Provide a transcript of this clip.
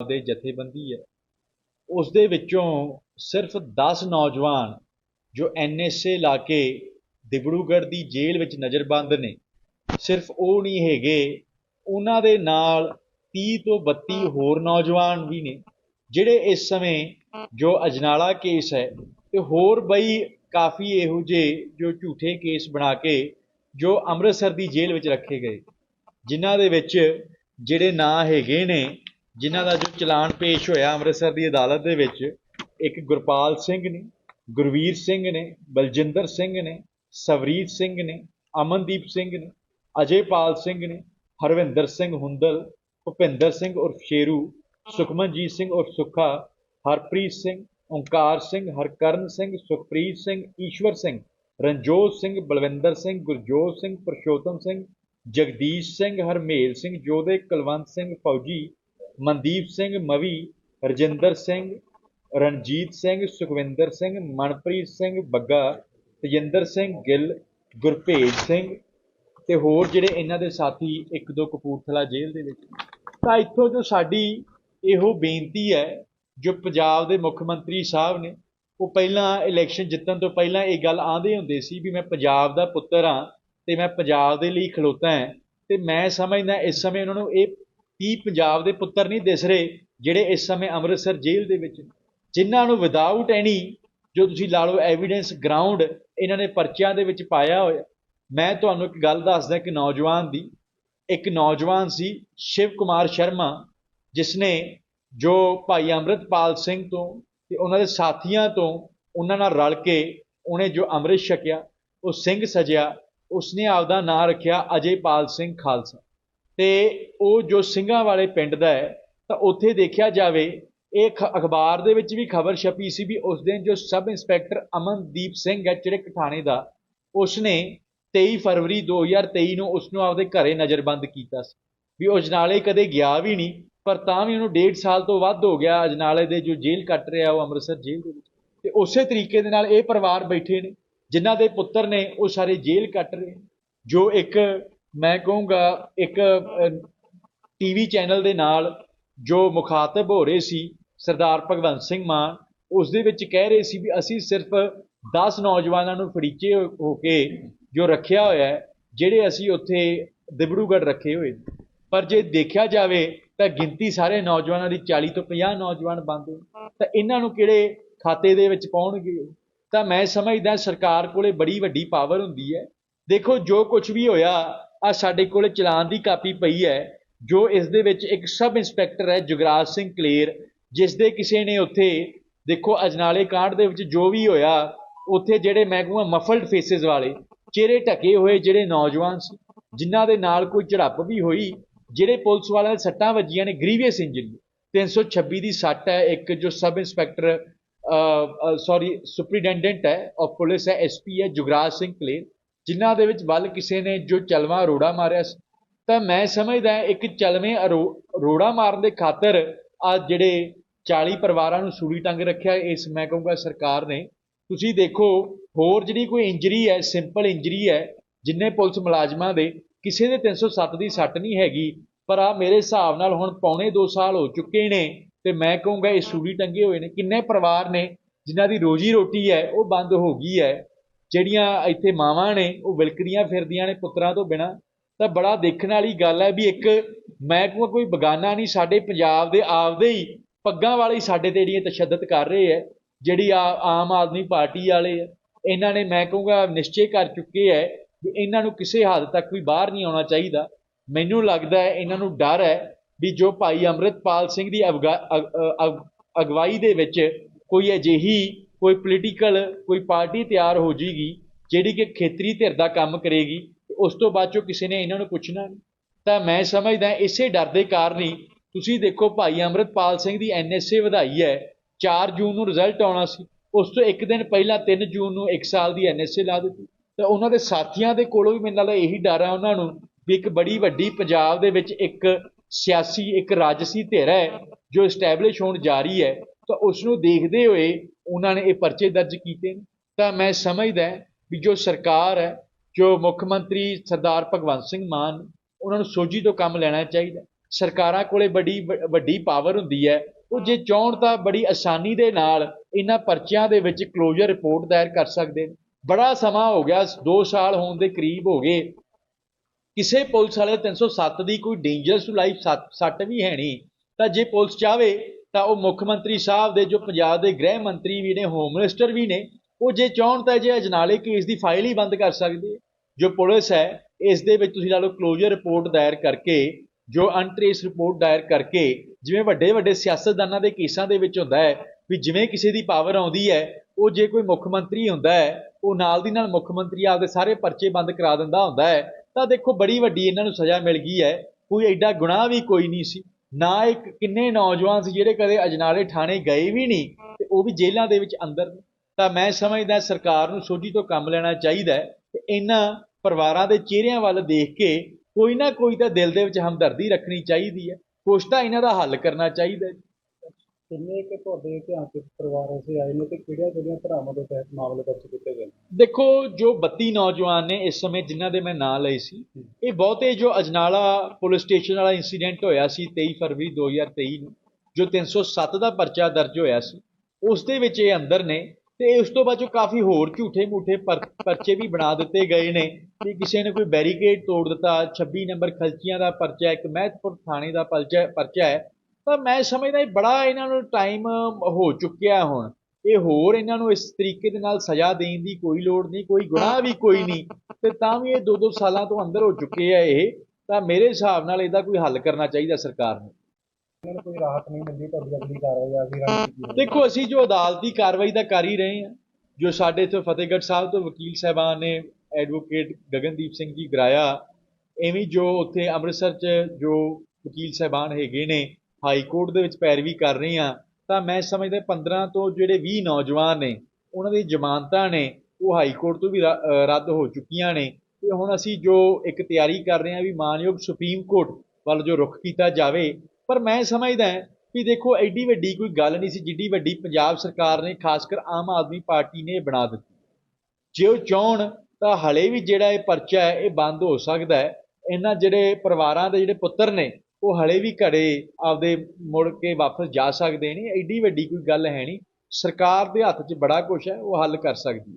ਦੇ ਜਥੇਬੰਦੀ ਹੈ। ਉਸ ਦੇ ਵਿੱਚੋਂ ਸਿਰਫ 10 ਨੌਜਵਾਨ ਜੋ ਐਨਐਸਏ ਲਾ ਕੇ ਦਿਬੜੂਗੜ੍ਹ ਦੀ ਜੇਲ੍ਹ ਵਿੱਚ ਨਜ਼ਰਬੰਦ ਨੇ, ਸਿਰਫ ਉਹ ਨਹੀਂ ਹੈਗੇ, ਉਹਨਾਂ ਦੇ ਨਾਲ 30 ਤੋਂ 32 ਹੋਰ ਨੌਜਵਾਨ ਵੀ ਨੇ, ਜਿਹੜੇ ਇਸ ਸਮੇਂ ਜੋ ਅਜਨਾਲਾ ਕੇਸ ਹੈ ਤੇ ਹੋਰ ਬਈ ਕਾਫੀ ਇਹੋ ਜਿਹੇ ਜੋ ਝੂਠੇ ਕੇਸ ਬਣਾ ਕੇ ਜੋ ਅੰਮ੍ਰਿਤਸਰ ਦੀ ਜੇਲ੍ਹ ਵਿੱਚ ਰੱਖੇ ਗਏ, ਜਿਨ੍ਹਾਂ ਦੇ ਵਿੱਚ ਜਿਹੜੇ ਨਾਂ ਹੈਗੇ ਨੇ ਜਿਨ੍ਹਾਂ ਦਾ ਜੋ ਚਲਾਨ ਪੇਸ਼ ਹੋਇਆ ਅੰਮ੍ਰਿਤਸਰ ਦੀ ਅਦਾਲਤ ਦੇ ਵਿੱਚ, ਇੱਕ ਗੁਰਪਾਲ ਸਿੰਘ ਨੇ, ਗੁਰਵੀਰ ਸਿੰਘ ਨੇ, ਬਲਜਿੰਦਰ ਸਿੰਘ ਨੇ, ਸਵਰੀਤ ਸਿੰਘ ਨੇ, ਅਮਨਦੀਪ ਸਿੰਘ ਨੇ, ਅਜੇਪਾਲ ਸਿੰਘ ਨੇ, ਹਰਵਿੰਦਰ ਸਿੰਘ ਹੁੰਦਲ, ਭੁਪਿੰਦਰ ਸਿੰਘ ਉਰਫ ਸ਼ੇਰੂ, ਸੁਖਮਨਜੀਤ ਸਿੰਘ ਉਰਫ ਸੁੱਖਾ, ਹਰਪ੍ਰੀਤ ਸਿੰਘ, ਓਂਕਾਰ ਸਿੰਘ, ਹਰਕਰਨ ਸਿੰਘ, ਸੁਖਪ੍ਰੀਤ ਸਿੰਘ, ਈਸ਼ਵਰ ਸਿੰਘ, ਰਣਜੋਤ ਸਿੰਘ, ਬਲਵਿੰਦਰ ਸਿੰਘ, ਗੁਰਜੋਤ ਸਿੰਘ, ਪ੍ਰਸ਼ੋਤਮ ਸਿੰਘ, ਜਗਦੀਸ਼ ਸਿੰਘ, ਹਰਮੇਲ ਸਿੰਘ, ਜੋਧੇ, ਕੁਲਵੰਤ ਸਿੰਘ, ਫੌਜੀ ਮਨਦੀਪ ਸਿੰਘ, ਮਵੀ ਰਜਿੰਦਰ ਸਿੰਘ, ਰਣਜੀਤ ਸਿੰਘ, ਸੁਖਵਿੰਦਰ ਸਿੰਘ, ਮਨਪ੍ਰੀਤ ਸਿੰਘ ਬੱਗਾ, ਤੇਜਿੰਦਰ ਸਿੰਘ ਗਿੱਲ ਗੁਰਭੇਜ ਸਿੰਘ ਤੇ ਹੋਰ ਜਿਹੜੇ ਇਹਨਾਂ ਦੇ ਸਾਥੀ ਇੱਕ ਦੋ ਕਪੂਰਥਲਾ ਜੇਲ੍ਹ ਦੇ ਵਿੱਚ। ਤਾਂ ਇੱਥੋਂ ਜੋ ਸਾਡੀ ਇਹੋ ਬੇਨਤੀ ਹੈ, ਜੋ ਪੰਜਾਬ ਦੇ ਮੁੱਖ ਮੰਤਰੀ ਸਾਹਿਬ ਨੇ, ਉਹ ਪਹਿਲਾਂ ਇਲੈਕਸ਼ਨ ਜਿੱਤਣ ਤੋਂ ਪਹਿਲਾਂ ਇਹ ਗੱਲ ਆਂਦੇ ਹੁੰਦੇ ਸੀ ਵੀ ਮੈਂ ਪੰਜਾਬ ਦਾ ਪੁੱਤਰ ਹਾਂ ਤੇ ਮੈਂ ਪੰਜਾਬ ਦੇ ਲਈ ਖਲੋਤਾ ਹਾਂ ਤੇ ਮੈਂ ਸਮਝਦਾ ਇਸ ਸਮੇਂ ਉਹਨਾਂ ਨੂੰ ਇਹ ਕੀ ਪੰਜਾਬ ਦੇ ਪੁੱਤਰ ਨਹੀਂ ਦਿਸ ਰਹੇ ਜਿਹੜੇ ਇਸ ਸਮੇਂ ਅੰਮ੍ਰਿਤਸਰ ਜੇਲ੍ਹ ਦੇ ਵਿੱਚ ਜਿਨ੍ਹਾਂ ਨੂੰ ਵਿਦਆਊਟ ਐਨੀ ਜੋ ਤੁਸੀਂ ਲਾ ਲਓ ਐਵੀਡੈਂਸ ਗਰਾਊਂਡ ਇਹਨਾਂ ਨੇ ਪਰਚਿਆਂ ਦੇ ਵਿੱਚ ਪਾਇਆ ਹੋਇਆ। ਮੈਂ ਤੁਹਾਨੂੰ ਇੱਕ ਗੱਲ ਦੱਸਦਾ, ਇੱਕ ਨੌਜਵਾਨ ਦੀ, ਇੱਕ ਨੌਜਵਾਨ ਸੀ ਸ਼ਿਵ ਕੁਮਾਰ ਸ਼ਰਮਾ, ਜਿਸਨੇ ਜੋ ਭਾਈ ਅੰਮ੍ਰਿਤਪਾਲ ਸਿੰਘ ਤੋਂ ਤੇ ਉਹਨਾਂ ਦੇ ਸਾਥੀਆਂ ਤੋਂ ਉਹਨਾਂ ਨਾਲ ਰਲ ਕੇ ਉਹਨੇ ਜੋ ਅੰਮ੍ਰਿਤ ਛਕਿਆ, ਉਹ ਸਿੰਘ ਸਜਿਆ, ਉਸਨੇ ਆਪਦਾ ਨਾਂ ਰੱਖਿਆ ਅਜੇਪਾਲ ਸਿੰਘ ਖਾਲਸਾ। ਤੇ ਉਹ ਜੋ ਸਿੰਘਾਂ ਵਾਲੇ ਪਿੰਡ ਦਾ ਹੈ, ਤਾਂ ਉੱਥੇ ਦੇਖਿਆ ਜਾਵੇ, ਇਹ ਅਖਬਾਰ ਦੇ ਵਿੱਚ ਵੀ ਖਬਰ ਛਪੀ ਸੀ ਵੀ ਉਸ ਦਿਨ ਜੋ ਸਬ ਇੰਸਪੈਕਟਰ ਅਮਨਦੀਪ ਸਿੰਘ ਹੈ ਚਿੜਕ ਥਾਣੇ ਦਾ, ਉਸਨੇ 23 ਫਰਵਰੀ 2023 ਨੂੰ ਉਸ ਨੂੰ ਆਪਦੇ ਘਰੇ ਨਜ਼ਰਬੰਦ ਕੀਤਾ ਸੀ। ਵੀ ਉਹ ਅਜਨਾਲੇ ਕਦੇ ਗਿਆ ਵੀ ਨਹੀਂ, ਪਰ ਤਾਂ ਵੀ ਉਹਨੂੰ ਡੇਢ ਸਾਲ ਤੋਂ ਵੱਧ ਹੋ ਗਿਆ ਅਜਨਾਲੇ ਦੇ ਜੋ ਜੇਲ੍ਹ ਕੱਟ ਰਿਹਾ ਉਹ ਅੰਮ੍ਰਿਤਸਰ ਜੇਲ੍ਹ ਦੇ ਵਿੱਚ। ਤੇ ਉਸੇ ਤਰੀਕੇ ਦੇ ਨਾਲ ਇਹ ਪਰਿਵਾਰ ਬੈਠੇ ਨੇ, ਜਿਨ੍ਹਾਂ ਦੇ ਪੁੱਤਰ ਨੇ ਉਹ ਸਾਰੇ ਜੇਲ੍ਹ ਕੱਟ ਰਹੇ ਜੋ ਇੱਕ ਮੈਂ ਕਹੂੰਗਾ ਇੱਕ ਟੀਵੀ ਚੈਨਲ ਦੇ ਨਾਲ ਜੋ ਮੁਖਾਤਬ ਹੋ ਰਹੇ ਸੀ, ਸਰਦਾਰ ਭਗਵੰਤ ਸਿੰਘ ਮਾਨ, ਉਸ ਦੇ ਵਿੱਚ ਕਹਿ ਰਹੇ ਸੀ ਵੀ ਅਸੀਂ ਸਿਰਫ 10 ਨੌਜਵਾਨਾਂ ਨੂੰ ਫੜੀਚੇ ਹੋ ਹੋ ਕੇ ਜੋ ਰੱਖਿਆ ਹੋਇਆ ਜਿਹੜੇ ਅਸੀਂ ਉੱਥੇ ਦਿਬੜੂਗੜ੍ਹ ਰੱਖੇ ਹੋਏ ਪਰ ਜੇ ਦੇਖਿਆ ਜਾਵੇ ਤਾਂ ਗਿਣਤੀ ਸਾਰੇ ਨੌਜਵਾਨਾਂ ਦੀ 40 ਤੋਂ 50 ਨੌਜਵਾਨ ਬਣਦੇ ਤਾਂ ਇਹਨਾਂ ਨੂੰ ਕਿਹੜੇ ਖਾਤੇ ਦੇ ਵਿੱਚ ਪਾਉਣਗੇ? ਤਾਂ ਮੈਂ ਸਮਝਦਾ ਸਰਕਾਰ ਕੋਲੇ ਬੜੀ ਵੱਡੀ ਪਾਵਰ ਹੁੰਦੀ ਹੈ। ਦੇਖੋ ਜੋ ਕੁਝ ਵੀ ਹੋਇਆ ਆ ਸਾਡੇ ਕੋਲ ਚਲਾਨ ਦੀ ਕਾਪੀ ਪਈ ਹੈ, ਜੋ ਇਸ ਦੇ ਵਿੱਚ ਇੱਕ ਸਬ ਇੰਸਪੈਕਟਰ ਹੈ, ਜੁਗਰਾਜ ਸਿੰਘ ਕਲੇਰ, ਜਿਸ ਦੇ ਕਿਸੇ ਨੇ ਉੱਥੇ, ਦੇਖੋ ਅਜਨਾਲੇ ਕਾਂਡ ਦੇ ਵਿੱਚ ਜੋ ਵੀ ਹੋਇਆ, ਉੱਥੇ ਜਿਹੜੇ ਮੈਂ ਕਹੂੰਗਾ ਮਫਲਡ ਫੇਸਿਸ ਵਾਲੇ, ਚਿਹਰੇ ਢਕੇ ਹੋਏ ਜਿਹੜੇ ਨੌਜਵਾਨ ਸੀ, ਜਿਨ੍ਹਾਂ ਦੇ ਨਾਲ ਕੋਈ ਝੜਪ ਵੀ ਹੋਈ, ਜਿਹੜੇ ਪੁਲਿਸ ਵਾਲਿਆਂ ਦੇ ਸੱਟਾਂ ਵੱਜੀਆਂ ਨੇ ਗ੍ਰੀਵੀਅਸ ਇੰਜਰੀ 326 ਦੀ ਸੱਟ ਹੈ, ਇੱਕ ਜੋ ਸਬ ਇੰਸਪੈਕਟਰ ਸੌਰੀ ਸੁਪਰੀਡੈਂਡੈਂਟ ਹੈ ਆਫ ਪੁਲਿਸ ਹੈ ਐਸਪੀ ਹੈ, ਜੁਗਰਾਜ ਸਿੰਘ ਕਲੇਰ। ਜਿਨ੍ਹਾਂ ਦੇ ਵਿੱਚ ਵੱਲ ਕਿਸੇ ਨੇ ਜੋ ਚਲਵਾ ਅਰੋੜਾ ਮਾਰਿਆ ਤਾਂ ਮੈਂ ਸਮਝਦਾ ਇੱਕ ਚਲਵੇਂ ਅਰੋ- ਰੋੜਾ ਮਾਰਨ ਦੇ ਖਾਤਰ ਆ ਜਿਹੜੇ 40 ਪਰਿਵਾਰਾਂ ਨੂੰ ਸੂਲੀ ਟੰਗ ਰੱਖਿਆ ਇਸ, ਮੈਂ ਕਹੂੰਗਾ, ਸਰਕਾਰ ਨੇ। ਤੁਸੀਂ ਦੇਖੋ, ਹੋਰ ਜਿਹੜੀ ਕੋਈ ਇੰਜਰੀ ਹੈ, ਸਿੰਪਲ ਇੰਜਰੀ ਹੈ, ਜਿੰਨੇ ਪੁਲਿਸ ਮੁਲਾਜ਼ਮਾਂ ਦੇ, ਕਿਸੇ ਦੇ 307 ਦੀ ਸੱਟ ਨਹੀਂ ਹੈਗੀ, ਪਰ ਆ ਮੇਰੇ ਹਿਸਾਬ ਨਾਲ ਹੁਣ ਪੌਣੇ 2 ਸਾਲ ਹੋ ਚੁੱਕੇ ਨੇ ਤੇ ਮੈਂ ਕਹੂੰਗਾ ਇਹ ਸੂਲੀ ਟੰਗੇ ਹੋਏ ਨੇ। ਕਿੰਨੇ ਪਰਿਵਾਰ ਨੇ ਜਿਨ੍ਹਾਂ ਦੀ ਰੋਜੀ ਰੋਟੀ ਹੈ, ਉਹ ਬੰਦ ਹੋ ਗਈ ਹੈ। ਜਿਹੜੀਆਂ ਇੱਥੇ ਮਾਵਾਂ ਨੇ, ਉਹ ਵਿਲਕਦੀਆਂ ਫਿਰਦੀਆਂ ਨੇ ਪੁੱਤਰਾਂ ਤੋਂ ਬਿਨਾ, ਤਾਂ ਬੜਾ ਦੇਖਣ ਵਾਲੀ ਗੱਲ ਹੈ ਵੀ ਇੱਕ ਮੈਂ ਕਹੂੰਗਾ ਕੋਈ ਬਗਾਨਾ ਨਹੀਂ, ਸਾਡੇ ਪੰਜਾਬ ਦੇ ਆਪਦੇ ਹੀ ਪੱਗਾਂ ਵਾਲੇ ਹੀ ਸਾਡੇ ਤੇ ਜਿਹੜੀਆਂ ਤਸ਼ੱਦਦ ਕਰ ਰਹੇ ਹੈ, ਜਿਹੜੀ ਆ, ਆਮ ਆਦਮੀ ਪਾਰਟੀ ਵਾਲੇ ਹੈ। ਇਹਨਾਂ ਨੇ ਮੈਂ ਕਹੂੰਗਾ ਨਿਸ਼ਚੈ ਕਰ ਚੁੱਕੇ ਹੈ ਵੀ ਇਹਨਾਂ ਨੂੰ ਕਿਸੇ ਹੱਦ ਤੱਕ ਵੀ ਬਾਹਰ ਨਹੀਂ ਆਉਣਾ ਚਾਹੀਦਾ। ਮੈਨੂੰ ਲੱਗਦਾ ਹੈ, ਇਹਨਾਂ ਨੂੰ ਡਰ ਹੈ ਵੀ ਜੋ ਭਾਈ ਅੰਮ੍ਰਿਤਪਾਲ ਸਿੰਘ ਦੀ ਅਵਗਾ- ਅਗਵਾਈ ਦੇ ਵਿੱਚ ਕੋਈ ਅਜਿਹੀ ਕੋਈ ਪੋਲੀਟੀਕਲ ਕੋਈ ਪਾਰਟੀ ਤਿਆਰ ਹੋ ਜੀਗੀ, ਜਿਹੜੀ ਕਿ ਖੇਤਰੀ ਧਿਰ ਦਾ ਕੰਮ ਕਰੇਗੀ ਉਸ ਤੋਂ ਬਾਅਦ ਚੋਂ ਕਿਸੇ ਨੇ ਇਹਨਾਂ ਨੂੰ ਪੁੱਛਣਾ ਨਹੀਂ। ਤਾਂ ਮੈਂ ਸਮਝਦਾ ਇਸੇ ਡਰ ਦੇ ਕਾਰਨ ਹੀ ਤੁਸੀਂ ਦੇਖੋ ਭਾਈ ਅੰਮ੍ਰਿਤਪਾਲ ਸਿੰਘ ਦੀ ਐਨਐਸਏ ਵਧਾਈ ਹੈ 4 ਜੂਨ ਨੂੰ ਰਿਜ਼ਲਟ ਆਉਣਾ ਸੀ, ਉਸ ਤੋਂ ਇੱਕ ਦਿਨ ਪਹਿਲਾਂ 3 ਜੂਨ ਨੂੰ 1 ਸਾਲ ਦੀ ਐਨਐਸਏ ਲਾ ਦਿੱਤੀ। ਤਾਂ ਉਹਨਾਂ ਦੇ ਸਾਥੀਆਂ ਦੇ ਕੋਲੋਂ ਵੀ ਮੇਰੇ ਨਾਲ ਇਹੀ ਡਰ ਆ ਉਹਨਾਂ ਨੂੰ ਵੀ ਇੱਕ ਬੜੀ ਵੱਡੀ ਪੰਜਾਬ ਦੇ ਵਿੱਚ ਇੱਕ ਸਿਆਸੀ, ਇੱਕ ਰਾਜਸੀ ਧਿਰ ਹੈ, ਜੋ ਐਸਟੈਬਲਿਸ਼ ਹੋਣ ਜਾ ਰਹੀ ਹੈ। ਤਾਂ ਉਸ ਨੂੰ ਦੇਖਦੇ ਹੋਏ ਉਹਨਾਂ ਨੇ ਇਹ ਪਰਚੇ ਦਰਜ ਕੀਤੇ ਨੇ। ਤਾਂ ਮੈਂ ਸਮਝਦਾ ਵੀ ਜੋ ਸਰਕਾਰ ਹੈ, ਜੋ ਮੁੱਖ ਮੰਤਰੀ ਸਰਦਾਰ ਭਗਵੰਤ ਸਿੰਘ ਮਾਨ, ਉਹਨਾਂ ਨੂੰ ਸੋਝੀ ਤੋਂ ਕੰਮ ਲੈਣਾ ਚਾਹੀਦਾ। ਸਰਕਾਰਾਂ ਕੋਲੇ ਬੜੀ ਵ- ਵੱਡੀ ਪਾਵਰ ਹੁੰਦੀ ਹੈ। ਉਹ ਜੇ ਚਾਹਣ ਤਾਂ ਬੜੀ ਆਸਾਨੀ ਦੇ ਨਾਲ ਇਹਨਾਂ ਪਰਚਿਆਂ ਦੇ ਵਿੱਚ ਕਲੋਜ਼ਰ ਰਿਪੋਰਟ ਦਾਇਰ ਕਰ ਸਕਦੇ ਨੇ। ਬੜਾ ਸਮਾਂ ਹੋ ਗਿਆ 2 ਸਾਲ ਹੋਣ ਦੇ ਕਰੀਬ ਹੋ ਗਏ। ਕਿਸੇ ਪੁਲਿਸ ਵਾਲੇ 307 ਦੀ ਕੋਈ ਡੇਂਜਰਸ ਟੂ ਲਾਈਫ ਸੱਟ ਵੀ ਹੈ ਨਹੀਂ। ਤਾਂ ਜੇ ਪੁਲਿਸ ਚਾਵੇ ਤਾਂ ਉਹ ਮੁੱਖ ਮੰਤਰੀ ਸਾਹਿਬ ਦੇ, ਜੋ ਪੰਜਾਬ ਦੇ ਗ੍ਰਹਿ ਮੰਤਰੀ ਵੀ ਨੇ ਹੋਮ ਮਿਨਿਸਟਰ ਵੀ ਨੇ, ਉਹ ਜੇ ਚਾਹਣ ਤਾਂ ਜੇ ਅਜਨਾਲੇ ਕੇਸ ਦੀ ਫਾਈਲ ਹੀ ਬੰਦ ਕਰ ਸਕਦੇ ਜੋ ਪੁਲਿਸ ਹੈ, ਇਸ ਦੇ ਵਿੱਚ ਤੁਸੀਂ ਲਾ ਲਓ ਕਲੋਜ਼ਰ ਰਿਪੋਰਟ ਦਾਇਰ ਕਰਕੇ, ਜੋ ਅਨਟ੍ਰੇਸ ਰਿਪੋਰਟ ਦਾਇਰ ਕਰਕੇ, ਜਿਵੇਂ ਵੱਡੇ ਵੱਡੇ ਸਿਆਸਤਦਾਨਾਂ ਦੇ ਕੇਸਾਂ ਦੇ ਵਿੱਚ ਹੁੰਦਾ ਹੈ, ਵੀ ਜਿਵੇਂ ਕਿਸੇ ਦੀ ਪਾਵਰ ਆਉਂਦੀ ਹੈ, ਉਹ ਜੇ ਕੋਈ ਮੁੱਖ ਮੰਤਰੀ ਹੁੰਦਾ ਹੈ, ਉਹ ਨਾਲ ਦੀ ਨਾਲ ਮੁੱਖ ਮੰਤਰੀ ਆਪਦੇ ਸਾਰੇ ਪਰਚੇ ਬੰਦ ਕਰਾ ਦਿੰਦਾ ਹੁੰਦਾ ਹੈ, ਤਾਂ ਦੇਖੋ ਬੜੀ ਵੱਡੀ ਇਹਨਾਂ ਨੂੰ ਸਜ਼ਾ ਮਿਲ ਗਈ ਹੈ, ਕੋਈ ਐਡਾ ਗੁਨਾਹ ਵੀ ਕੋਈ ਨਹੀਂ ਸੀ। ਨਾ ਇੱਕ ਕਿੰਨੇ ਨੌਜਵਾਨ ਸੀ ਜਿਹੜੇ ਕਦੇ ਅਜਨਾਲੇ ਥਾਣੇ ਗਏ ਵੀ ਨਹੀਂ ਤੇ ਉਹ ਵੀ ਜੇਲ੍ਹਾਂ ਦੇ ਵਿੱਚ ਅੰਦਰ ਨੇ। ਤਾਂ ਮੈਂ ਸਮਝਦਾ ਸਰਕਾਰ ਨੂੰ ਸੋਝੀ ਤੋਂ ਕੰਮ ਲੈਣਾ ਚਾਹੀਦਾ ਹੈ ਤੇ ਇਹਨਾਂ ਪਰਿਵਾਰਾਂ ਦੇ ਚਿਹਰਿਆਂ ਵੱਲ ਦੇਖ ਕੇ ਕੋਈ ਨਾ ਕੋਈ ਤਾਂ ਦਿਲ ਦੇ ਵਿੱਚ ਹਮਦਰਦੀ ਰੱਖਣੀ ਚਾਹੀਦੀ ਹੈ। ਕੁਛ ਤਾਂ ਇਹਨਾਂ ਦਾ ਹੱਲ ਕਰਨਾ ਚਾਹੀਦਾ ਕਿੰਨੇ ਕਿ ਤੁਹਾਡੇ ਧਿਆਨ ਚ ਪਰਿਵਾਰ ਐਸੇ ਆਏ ਨੇ ਤੇ ਕਿਹੜੀਆਂ ਕਿਹੜੀਆਂ ਧਰਾਵਾਂ ਦੇ ਤਹਿਤ ਮਾਮਲੇ ਦਰਜ ਕੀਤੇ ਗਏ ਦੇਖੋ ਜੋ 32 ਨੌਜਵਾਨ ਨੇ ਇਸ ਸਮੇਂ ਜਿਨ੍ਹਾਂ ਦੇ ਮੈਂ ਨਾਂ ਲਏ ਸੀ ਇਹ ਬਹੁਤੇ ਜੋ ਅਜਨਾਲਾ ਪੁਲਿਸ ਸਟੇਸ਼ਨ ਵਾਲਾ ਇਨਸੀਡੈਂਟ ਹੋਇਆ ਸੀ 23 ਫਰਵਰੀ 2023 ਨੂੰ ਜੋ 307 ਦਾ ਪਰਚਾ ਦਰਜ ਹੋਇਆ ਸੀ ਉਸ ਦੇ ਵਿੱਚ ਇਹ ਅੰਦਰ ਨੇ ਤੇ ਉਸ ਤੋਂ ਬਾਅਦ ਜੋ ਕਾਫੀ ਹੋਰ ਝੂਠੇ ਮੂਠੇ ਪਰ- ਪਰਚੇ ਵੀ ਬਣਾ ਦਿੱਤੇ ਗਏ ਨੇ ਕਿ ਕਿਸੇ ਨੇ ਕੋਈ ਬੈਰੀਕੇਡ ਤੋੜ ਦਿੱਤਾ 26 ਨੰਬਰ ਖਲਚੀਆਂ ਦਾ ਪਰਚਾ ਇੱਕ ਮਹਿਤਪੁਰ ਥਾਣੇ ਦਾ ਪਰਚਾ ਪਰਚਾ ਹੈ ਤਾਂ ਮੈਂ ਸਮਝਦਾ ਇਹ ਬੜਾ ਇਹਨਾਂ ਨੂੰ ਟਾਈਮ ਹੋ ਚੁੱਕਿਆ ਹੁਣ। ਇਹ ਹੋਰ ਇਹਨਾਂ ਨੂੰ ਇਸ ਤਰੀਕੇ ਦੇ ਨਾਲ ਸਜ਼ਾ ਦੇਣ ਦੀ ਕੋਈ ਲੋੜ ਨਹੀਂ ਕੋਈ ਗੁਨਾਹ ਵੀ ਕੋਈ ਨਹੀਂ। ਤੇ ਤਾਂ ਵੀ ਇਹ ਦੋ ਦੋ ਸਾਲਾਂ ਤੋਂ ਅੰਦਰ ਹੋ ਚੁੱਕੇ ਆ ਇਹ ਤਾਂ ਮੇਰੇ ਹਿਸਾਬ ਨਾਲ ਇਹਦਾ ਕੋਈ ਹੱਲ ਕਰਨਾ ਚਾਹੀਦਾ ਸਰਕਾਰ ਨੂੰ। ਇਹਨਾਂ ਨੂੰ ਕੋਈ ਰਾਹਤ ਨਹੀਂ ਮਿਲਦੀ ਤੁਹਾਡੀ ਅਗਲੀ ਕਾਰਵਾਈ ਆ ਵੀ ਰਣਨੀਤੀ ਕੀ ਦੇਖੋ ਅਸੀਂ ਜੋ ਅਦਾਲਤੀ ਕਾਰਵਾਈ ਦਾ ਕਰ ਹੀ ਰਹੇ ਹਾਂ ਜੋ ਸਾਡੇ ਇੱਥੇ ਫਤਿਹਗੜ੍ਹ ਸਾਹਿਬ ਤੋਂ ਵਕੀਲ ਸਾਹਿਬਾਨ ਨੇ ਐਡਵੋਕੇਟ ਗਗਨਦੀਪ ਸਿੰਘ ਜੀ ਗਰਾਇਆ ਐਵੇਂ ਜੋ ਉੱਥੇ ਅੰਮ੍ਰਿਤਸਰ 'ਚ ਜੋ ਵਕੀਲ ਸਾਹਿਬਾਨ ਹੈਗੇ ਨੇ ਹਾਈ ਕੋਰਟ ਦੇ ਵਿੱਚ ਪੈਰਵੀ ਕਰ ਰਹੀ ਹਾਂ, ਤਾਂ ਮੈਂ ਸਮਝਦਾ 15 ਤੋਂ ਜਿਹੜੇ 20 ਨੌਜਵਾਨ ਨੇ, ਉਹਨਾਂ ਦੀ ਜ਼ਮਾਨਤਾਂ ਨੇ, ਉਹ ਹਾਈ ਕੋਰਟ ਤੋਂ ਵੀ ਰੱਦ ਹੋ ਚੁੱਕੀਆਂ ਨੇ। ਤੇ ਹੁਣ ਅਸੀਂ ਜੋ ਇੱਕ ਤਿਆਰੀ ਕਰ ਰਹੇ ਹਾਂ ਵੀ ਮਾਨਯੋਗ ਸੁਪਰੀਮ ਕੋਰਟ ਵੱਲ ਜੋ ਰੁਖ ਕੀਤਾ ਜਾਵੇ, ਪਰ ਮੈਂ ਸਮਝਦਾ ਵੀ ਦੇਖੋ ਐਡੀ ਵੱਡੀ ਕੋਈ ਗੱਲ ਨਹੀਂ ਸੀ, ਜਿੱਡੀ ਵੱਡੀ ਪੰਜਾਬ ਸਰਕਾਰ ਨੇ ਖਾਸ ਕਰ ਆਮ ਆਦਮੀ ਪਾਰਟੀ ਨੇ ਇਹ ਬਣਾ ਦਿੱਤੀ। ਜੇ ਉਹ ਚਾਹਣ, ਤਾਂ ਹਲੇ ਵੀ ਜਿਹੜਾ ਇਹ ਪਰਚਾ ਹੈ, ਇਹ ਬੰਦ ਹੋ ਸਕਦਾ ਹੈ। ਇਹਨਾਂ ਜਿਹੜੇ ਪਰਿਵਾਰਾਂ ਦੇ ਜਿਹੜੇ ਪੁੱਤਰ ਨੇ ਉਹ ਹਲੇ ਵੀ ਘਰੇ ਆਪਦੇ ਮੁੜ ਕੇ ਵਾਪਸ ਜਾ ਸਕਦੇ ਨੇ, ਐਡੀ ਵੱਡੀ ਕੋਈ ਗੱਲ ਹੈ ਨਹੀਂ। ਸਰਕਾਰ ਦੇ ਹੱਥ 'ਚ ਬੜਾ ਕੁਝ ਹੈ, ਉਹ ਹੱਲ ਕਰ ਸਕਦੀ ਹੈ।